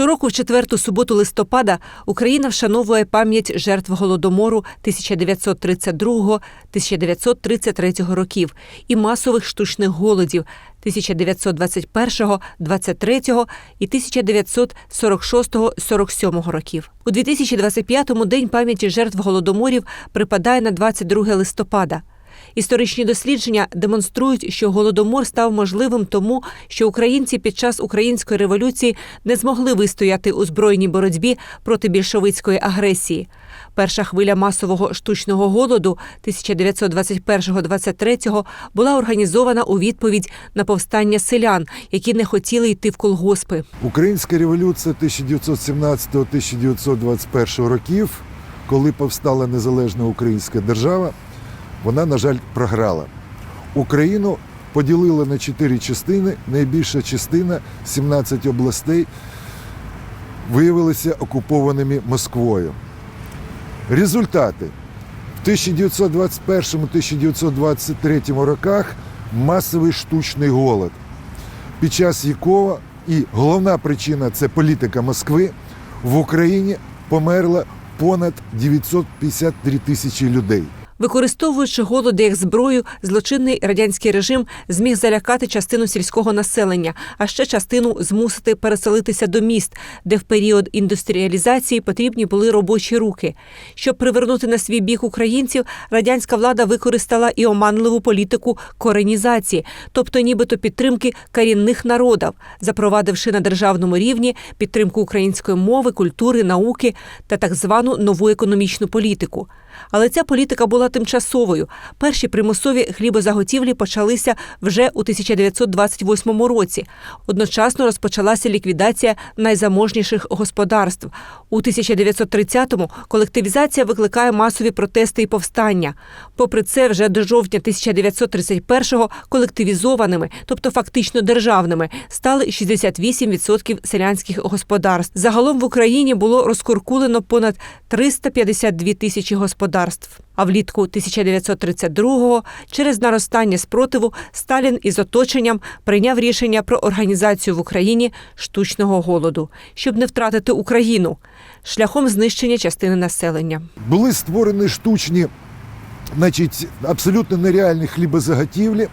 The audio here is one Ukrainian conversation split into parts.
Щороку в четверту суботу листопада Україна вшановує пам'ять жертв голодомору 1932-1933 років і масових штучних голодів 1921, 23 і 1946-47 років. У 2025-му День пам'яті жертв голодоморів припадає на 22 листопада. Історичні дослідження демонструють, що голодомор став можливим тому, що українці під час української революції не змогли вистояти у збройній боротьбі проти більшовицької агресії. Перша хвиля масового штучного голоду 1921-23 була організована у відповідь на повстання селян, які не хотіли йти в колгоспи. Українська революція 1917-1921 років, коли повстала незалежна українська держава, вона, на жаль, програла. Україну поділили на чотири частини. Найбільша частина 17 областей виявилися окупованими Москвою. Результати в 1921-1923 роках масовий штучний голод, під час якого і головна причина це політика Москви, в Україні померло понад 953 тисячі людей. Використовуючи голоди як зброю, злочинний радянський режим зміг залякати частину сільського населення, а ще частину змусити переселитися до міст, де в період індустріалізації потрібні були робочі руки. Щоб привернути на свій бік українців, радянська влада використала і оманливу політику коренізації, тобто нібито підтримки корінних народів, запровадивши на державному рівні підтримку української мови, культури, науки та так звану нову економічну політику. Але ця політика була тимчасовою. Перші примусові хлібозаготівлі почалися вже у 1928 році. Одночасно розпочалася ліквідація найзаможніших господарств. У 1930-му колективізація викликає масові протести і повстання. Попри це, вже до жовтня 1931-го колективізованими, тобто фактично державними, стали 68% селянських господарств. Загалом в Україні було розкуркулено понад 352 тисячі господарств. А влітку 1932-го через наростання спротиву Сталін із оточенням прийняв рішення про організацію в Україні штучного голоду, щоб не втратити Україну шляхом знищення частини населення. Були створені штучні, значить, абсолютно нереальні хлібозаготівлі,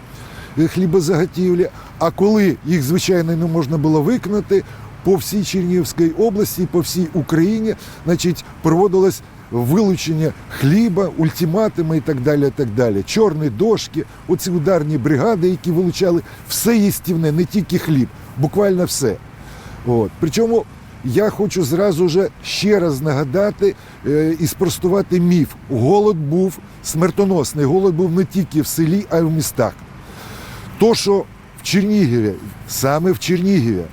е, хлібозаготівлі. А коли їх, звичайно, не можна було виконати, по всій Чернігівській області, по всій Україні, значить, проводилось вилучення хліба, ультиматуми і так далі. так далі. Чорні дошки, оці ударні бригади, які вилучали все їстівне, не тільки хліб, буквально все. От. Причому я хочу зразу же ще раз нагадати е, і спростувати міф. Голод був смертоносний. Голод був не тільки в селі, а й в містах. То, що в Чернігіві, саме в Чернігіві,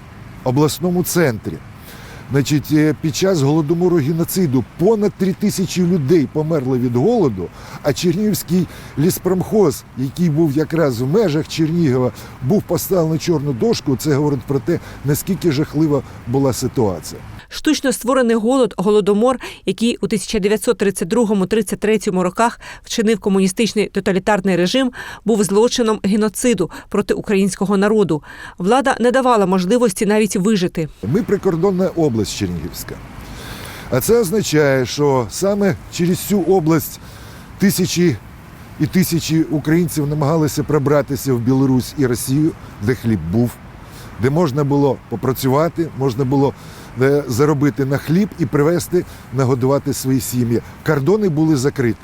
обласному центрі, значить, е, під час голодомору геноциду понад три тисячі людей померли від голоду, а Чернігівський ліспромхоз, який був якраз в межах Чернігова, був поставлений чорну дошку. Це говорить про те, наскільки жахлива була ситуація. Штучно створений голод, голодомор, який у 1932-33 роках вчинив комуністичний тоталітарний режим, був злочином геноциду проти українського народу. Влада не давала можливості навіть вижити. Ми прикордонна область Чернігівська. А це означає, що саме через цю область тисячі і тисячі українців намагалися пробратися в Білорусь і Росію, де хліб був, де можна було попрацювати, можна було е, заробити на хліб і привезти, нагодувати свої сім'ї. Кордони були закриті.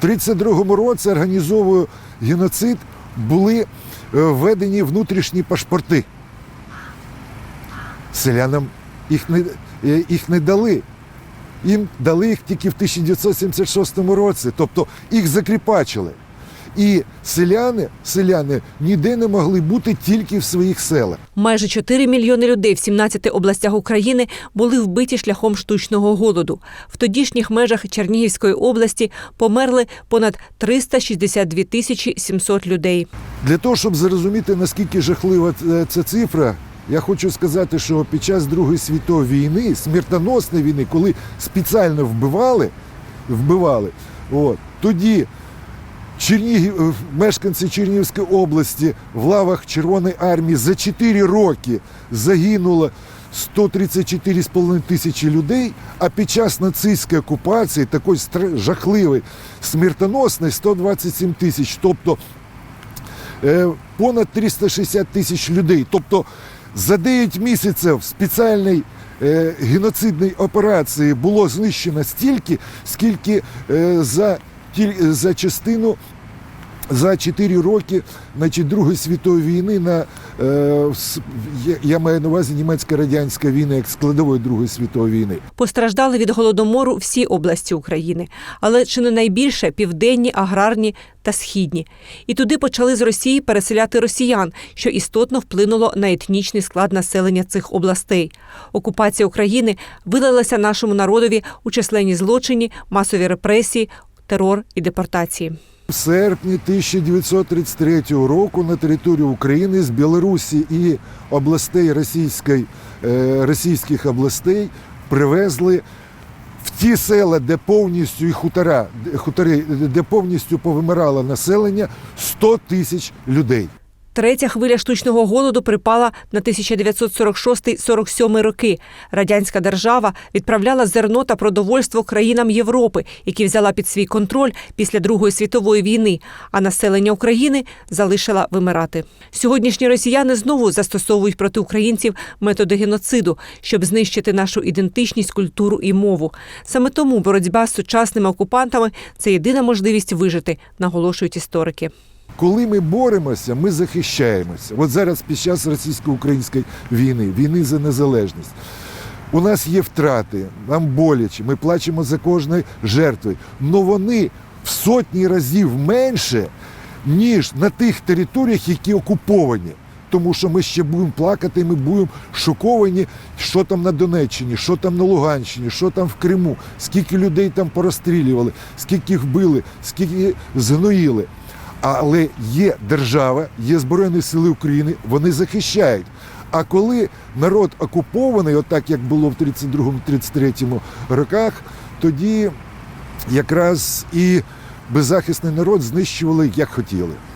В 32-му році організовую геноцид були е, введені внутрішні пашпорти селянам їх не, е, їх не дали. Їм дали їх тільки в 1976 році, тобто їх закріпачили. І селяни, селяни ніде не могли бути тільки в своїх селах. Майже 4 мільйони людей в 17 областях України були вбиті шляхом штучного голоду. В тодішніх межах Чернігівської області померли понад 362 тисячі 700 людей. Для того, щоб зрозуміти, наскільки жахлива е, ця цифра, я хочу сказати, що під час Другої світової війни, смертоносної війни, коли спеціально вбивали, вбивали, от, тоді Чернігів, е, мешканці Чернігівської області в лавах Червоної армії за 4 роки загинуло 134,5 тисячі людей, а під час нацистської окупації такої стра- жахливої, смертоносної 127 тисяч. Тобто е, понад 360 тисяч людей. Тобто за 9 місяців спеціальний е, геноцидної операції було знищено стільки, скільки е, за, за частину. За 4 роки значить, Другої світової війни на е, я- маю на увазі німецько-радянська війна як складової Другої світової війни. Постраждали від голодомору всі області України, але чи не найбільше південні, аграрні та східні. І туди почали з Росії переселяти росіян, що істотно вплинуло на етнічний склад населення цих областей. Окупація України вилилася нашому народові у численні злочині, масові репресії, терор і депортації. В серпні 1933 року на територію України з Білорусі і областей російської, е, російських областей привезли в ті села, де повністю і хутора, хутори, де повністю повимирало населення 100 тисяч людей. Третя хвиля штучного голоду припала на 1946-47 роки. Радянська держава відправляла зерно та продовольство країнам Європи, які взяла під свій контроль після Другої світової війни, а населення України залишила вимирати. Сьогоднішні росіяни знову застосовують проти українців методи геноциду, щоб знищити нашу ідентичність, культуру і мову. Саме тому боротьба з сучасними окупантами це єдина можливість вижити, наголошують історики. Коли ми боремося, ми захищаємося. От зараз під час російсько-української війни, війни за незалежність. У нас є втрати, нам боляче, ми плачемо за кожною жертвою. Але вони в сотні разів менше, ніж на тих територіях, які окуповані. Тому що ми ще будемо плакати, ми будемо шоковані, що там на Донеччині, що там на Луганщині, що там в Криму, скільки людей там порозстрілювали, скільки їх вбили, скільки згноїли. Але є держава, є Збройні Сили України, вони захищають. А коли народ окупований, отак як було в 32-33 роках, тоді якраз і беззахисний народ знищували як хотіли.